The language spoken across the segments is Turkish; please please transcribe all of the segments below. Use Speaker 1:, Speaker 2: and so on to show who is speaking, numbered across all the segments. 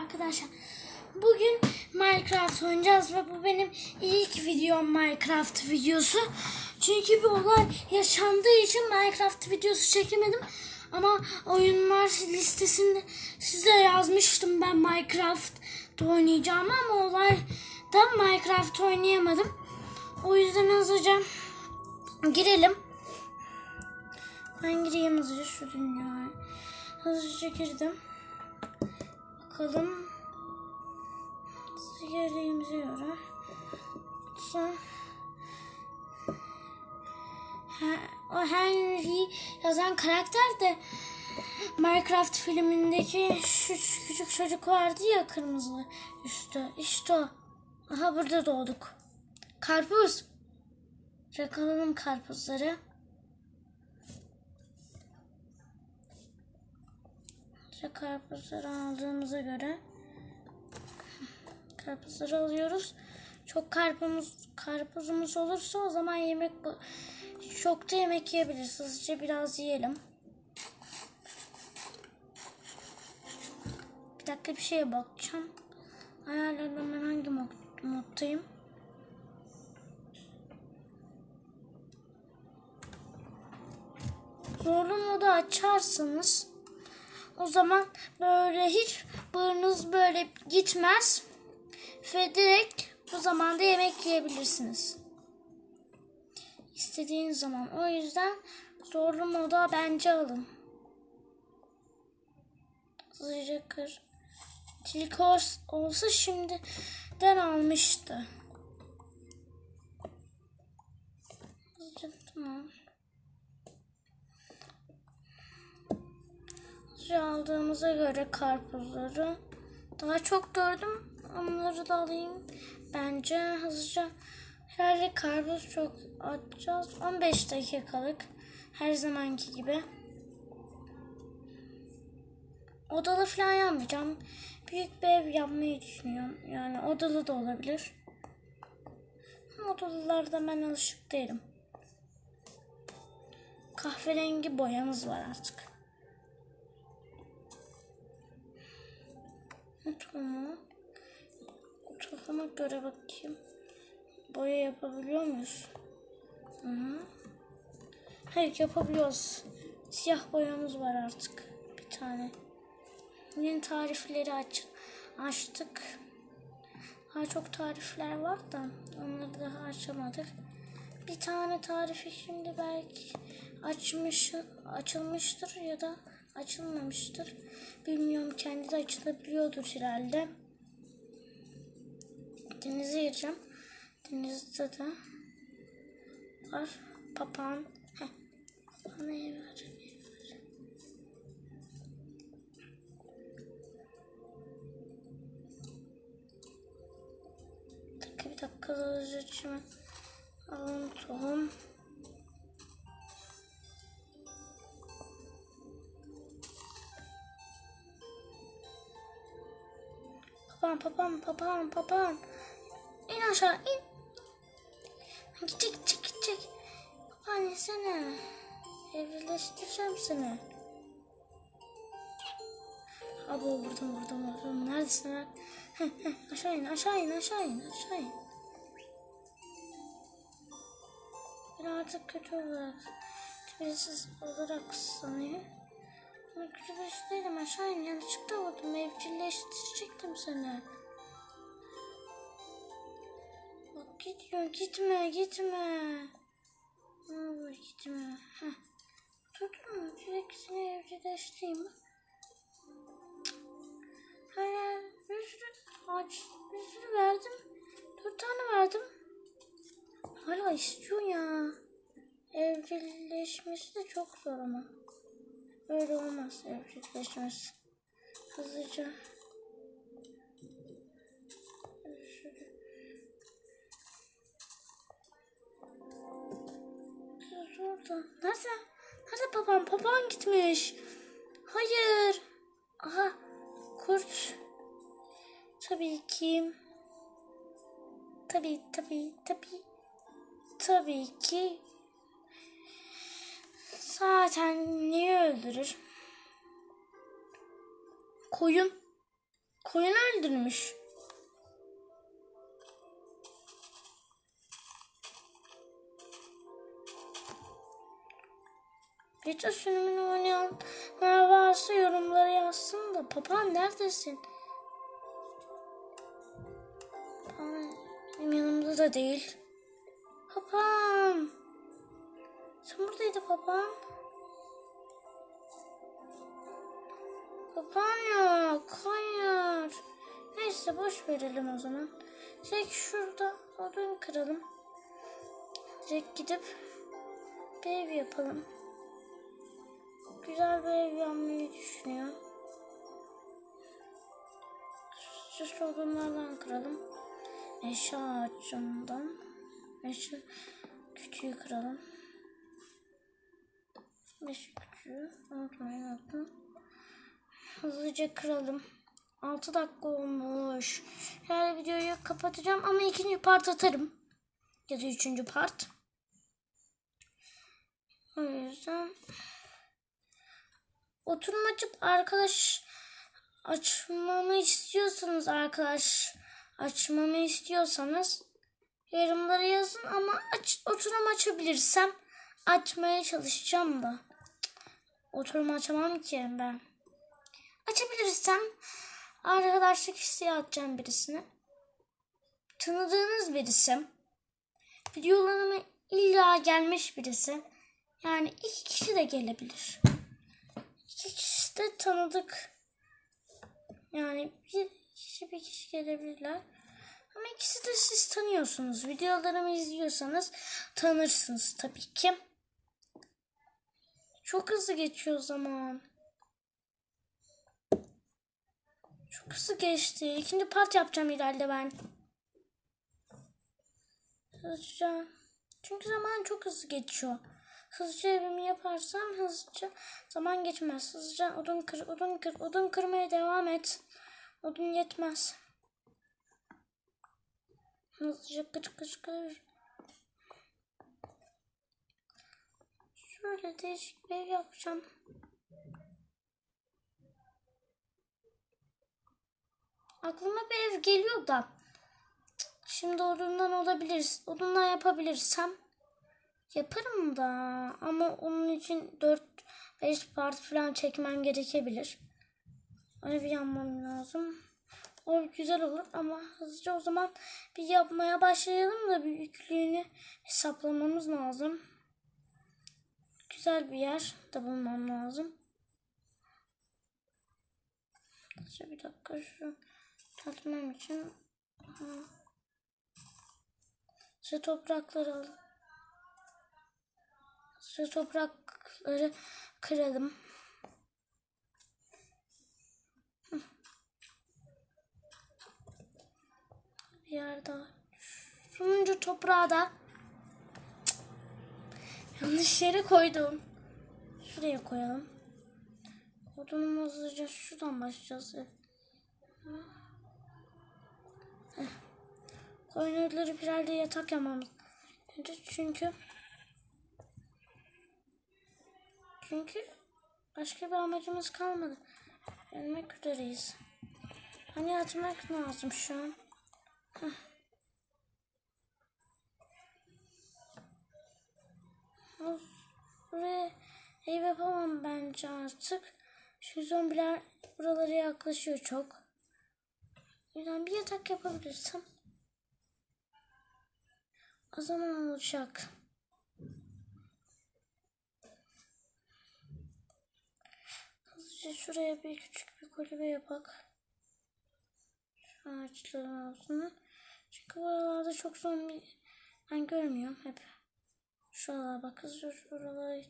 Speaker 1: arkadaşlar. Bugün Minecraft oynayacağız ve bu benim ilk videom Minecraft videosu. Çünkü bir olay yaşandığı için Minecraft videosu çekemedim. Ama oyunlar listesinde size yazmıştım ben Minecraft oynayacağım ama olayda Minecraft oynayamadım. O yüzden hızlıca girelim. Ben gireyim hızlıca şu dünyaya. Hızlıca girdim. Bakalım. Sigarayımıza göre. Sonra o Henry yazan karakter de Minecraft filmindeki şu küçük çocuk vardı ya kırmızı üstü. İşte o. Aha burada doğduk. Karpuz. Yakalım karpuzları. İşte karpuzları aldığımıza göre karpuzları alıyoruz. Çok karpuzumuz karpuzumuz olursa o zaman yemek çok da yemek yiyebiliriz. Hızlıca biraz yiyelim. Bir dakika bir şeye bakacağım. Ayarlardan ben hangi mod- moddayım? Zorlu modu açarsanız o zaman böyle hiç burnunuz böyle gitmez ve direkt bu zamanda yemek yiyebilirsiniz. İstediğiniz zaman. O yüzden zorlu moda bence alın. Hızlıca kır. Tilkos olsa şimdiden almıştı. Hızlıca tamam. Hızlıca aldığımıza göre karpuzları daha çok gördüm. Onları da alayım. Bence hızlıca herhalde karpuz çok atacağız. 15 dakikalık. Her zamanki gibi. Odalı falan yapmayacağım. Büyük bir ev yapmayı düşünüyorum. Yani odalı da olabilir. Odalılarda ben alışık değilim. Kahverengi boyamız var artık. Tamam. Kafama göre bakayım. Boya yapabiliyor muyuz? Hı -hı. Hayır yapabiliyoruz. Siyah boyamız var artık. Bir tane. Yeni tarifleri aç açtık. Daha çok tarifler var da onları daha açamadık. Bir tane tarifi şimdi belki açmış açılmıştır ya da açılmamıştır. Bilmiyorum kendi de açılabiliyordur herhalde. Denize gireceğim. Denizde de var. Papağan. Heh. Bana ev ver. Bir dakika bir dakika hızlıca içime. Alalım tohum. Papağan papağan papağan papağan. İn aşağı in. Gidecek gidecek gidecek. Papağan insene. Evrileştireceğim seni. Abi vurdum vurdum vurdum. Neredesin lan? Aşağı in aşağı in aşağı in aşağı in. Ben artık kötü olarak birisiz olarak sanıyor. Değilim aşağı in yanlışlıkla vurdum evcilleştirecektim seni. Bak gidiyor gitme gitme. Ne olur gitme. Heh. Durdun mu? Direkt seni evcilleştireyim. Hayır bir sürü ağaç bir sürü verdim. Dört tane verdim. Hala istiyor ya. Evcilleşmesi de çok zor ama. Öyle olmaz evcilleşmesi. Hızlıca. Şöyle. Kız orada. Nerede? Nerede babam? Babam gitmiş. Hayır. Aha. Kurt. Tabii ki. Tabii tabii tabii. Tabii ki. Zaten niye öldürür? Koyun. Koyun öldürmüş. Beta sürümünü oynayanlar varsa yorumlara yazsın da. Papağan neredesin? Papağan benim yanımda da değil. Papağan. Sen buradaydı papağan. Papağan yok. Hayır. Neyse boş verelim o zaman. Direkt şurada odun kıralım. Direkt gidip bir ev yapalım. Güzel bir ev yapmayı düşünüyor. Süs odunlardan kıralım. Meşe ağacından. Meşe kütüğü kıralım. Meşe kütüğü. Unutmayın unutun. Hızlıca kıralım. 6 dakika olmuş. Yani videoyu kapatacağım ama ikinci part atarım. Ya da üçüncü part. O yüzden oturum açıp arkadaş açmamı istiyorsanız arkadaş açmamı istiyorsanız yorumlara yazın ama aç, oturum açabilirsem açmaya çalışacağım da. Oturum açamam ki ben. Açabilirsem arkadaşlık isteği atacağım birisine. Tanıdığınız birisi. Videolarıma illa gelmiş birisi. Yani iki kişi de gelebilir. İki kişi de tanıdık. Yani bir kişi bir kişi gelebilirler. Ama ikisi de siz tanıyorsunuz. Videolarımı izliyorsanız tanırsınız tabii ki. Çok hızlı geçiyor zaman. Çok hızlı geçti. İkinci part yapacağım ileride ben. Hızlıca. Çünkü zaman çok hızlı geçiyor. Hızlıca evimi yaparsam hızlıca zaman geçmez. Hızlıca odun kır, odun kır, odun kırmaya devam et. Odun yetmez. Hızlıca kır kır kır. Şöyle değişik bir yapacağım. Aklıma bir ev geliyor da. Şimdi odundan olabilir. Odundan yapabilirsem yaparım da. Ama onun için 4-5 part falan çekmem gerekebilir. Öyle bir yapmam lazım. O güzel olur ama hızlıca o zaman bir yapmaya başlayalım da büyüklüğünü hesaplamamız lazım. Güzel bir yer de bulmam lazım. Hızlıca bir dakika şu tatmam için şu toprakları alalım. Şu toprakları kıralım. Bir yer daha. Sonuncu toprağı da. Yanlış yere koydum. Şuraya koyalım. Odunumu hızlıca şuradan başlayacağız. Heh. Koyun ölüleri birer de yatak yapmamız. Çünkü çünkü başka bir amacımız kalmadı. Ölmek üzereyiz. Hani yatmak lazım şu an. Heh. Buraya ev yapamam bence artık. Şu zombiler buralara yaklaşıyor çok. Yüzden bir yatak yapabilirsem o zaman olacak. Hızlıca şuraya bir küçük bir kulübe yapak. Şu ağaçların altına. Çünkü buralarda çok zombi ben görmüyorum hep. Şuralara bak hızlıca şuralara.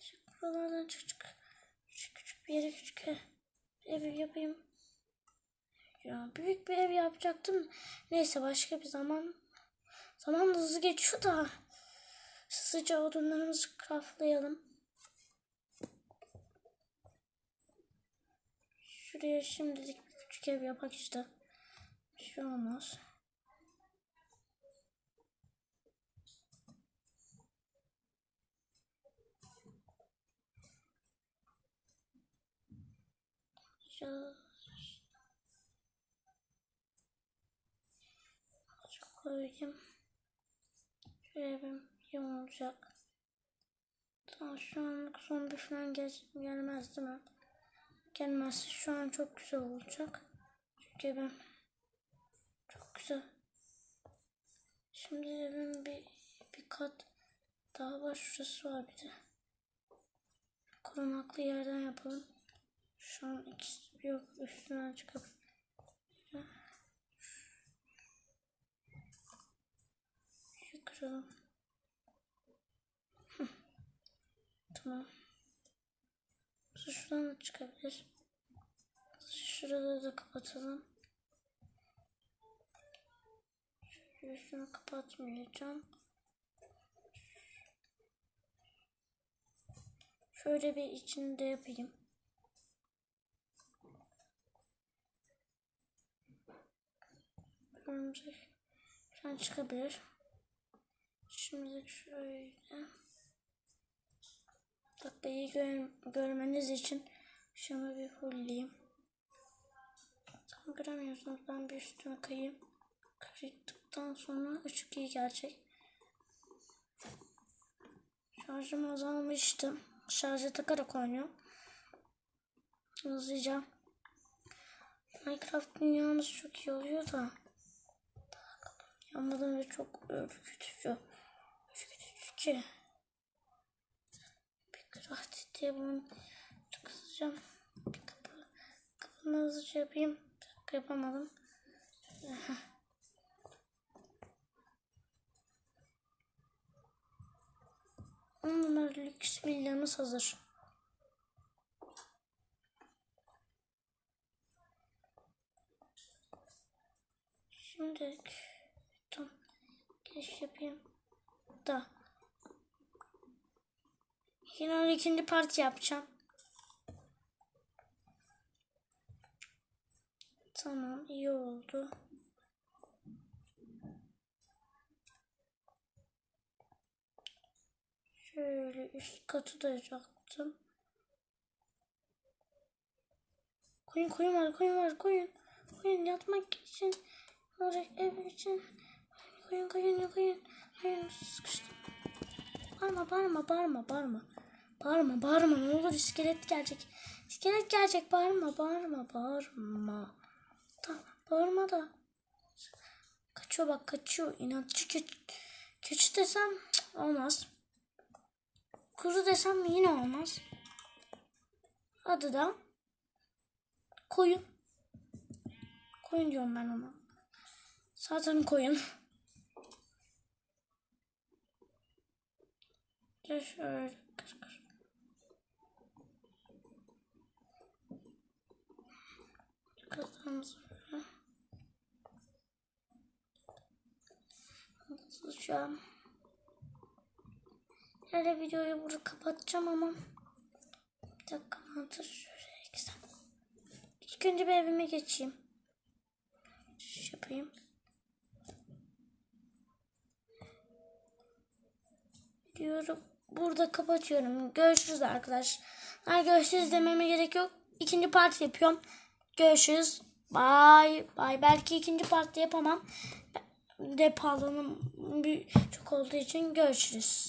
Speaker 1: Çık buralardan çık çık. Küçük küçük bir yere küçük ev yapayım. Ya büyük bir ev yapacaktım. Neyse başka bir zaman. Zaman hızlı geçiyor da. Hızlıca odunlarımızı craftlayalım. Şuraya şimdilik küçük ev yapak işte. Bir şey olmaz. yapacağız. Çok koyayım. Şöyle bir yum olacak. Tamam şu anlık zombi falan gel gelmez değil mi? Gelmezse şu an çok güzel olacak. Çünkü ben çok güzel. Şimdi evin bir, bir kat daha var. Şurası var bir de. Korunaklı yerden yapalım. Şu an ikisi yok. Üstünden çıkıp. Şu. Tamam. Şu Şuradan da çıkabilir. Şurada da kapatalım. Şöyle üstünü kapatmayacağım. Şöyle bir içinde yapayım. Örümcek falan çıkabilir. Şimdi şöyle. Dakikayı gör, görmeniz için şunu bir fullleyeyim. Tam göremiyorsunuz. Ben bir üstüne kayayım. Kaydıktan sonra ışık iyi gelecek. Şarjım azalmıştı. Şarja takarak oynuyorum. Hızlıca. Minecraft dünyamız çok iyi oluyor da. Yanmadan ve çok ürkütücü. Ürkütücü ki. Bir craft diye bunu kızacağım. Bir kapı. Kapını hızlıca yapayım. Bir yapamadım. On numara lüks villamız hazır. Şimdi giriş yapayım da yine ikinci parti yapacağım. Tamam iyi oldu. Şöyle üst katı da yapacaktım. Koyun koyun var koyun var koyun. Koyun yatmak için olacak ev için. Koyun koyun koyun. Koyun sıkıştım. Bağırma bağırma bağırma bağırma. Bağırma bağırma ne olur iskelet gelecek. İskelet gelecek bağırma bağırma bağırma. Tamam bağırma da. Kaçıyor bak kaçıyor. İnatçı keçi, keçi desem olmaz. Kuzu desem yine olmaz. Adı da koyun. Koyun diyorum ben ona. Zaten koyun. Ya şöyle kır kır. Kazanımız böyle. Hızlıca. Herhalde videoyu burada kapatacağım ama bir dakika mantığı şöyle. İlk önce bir evime geçeyim. Şş yapayım. Diyorum. Burada kapatıyorum. Görüşürüz arkadaşlar. Görüşürüz dememe gerek yok. İkinci parti yapıyorum. Görüşürüz. Bye. Bye. Belki ikinci parti yapamam. Depolunum çok olduğu için görüşürüz.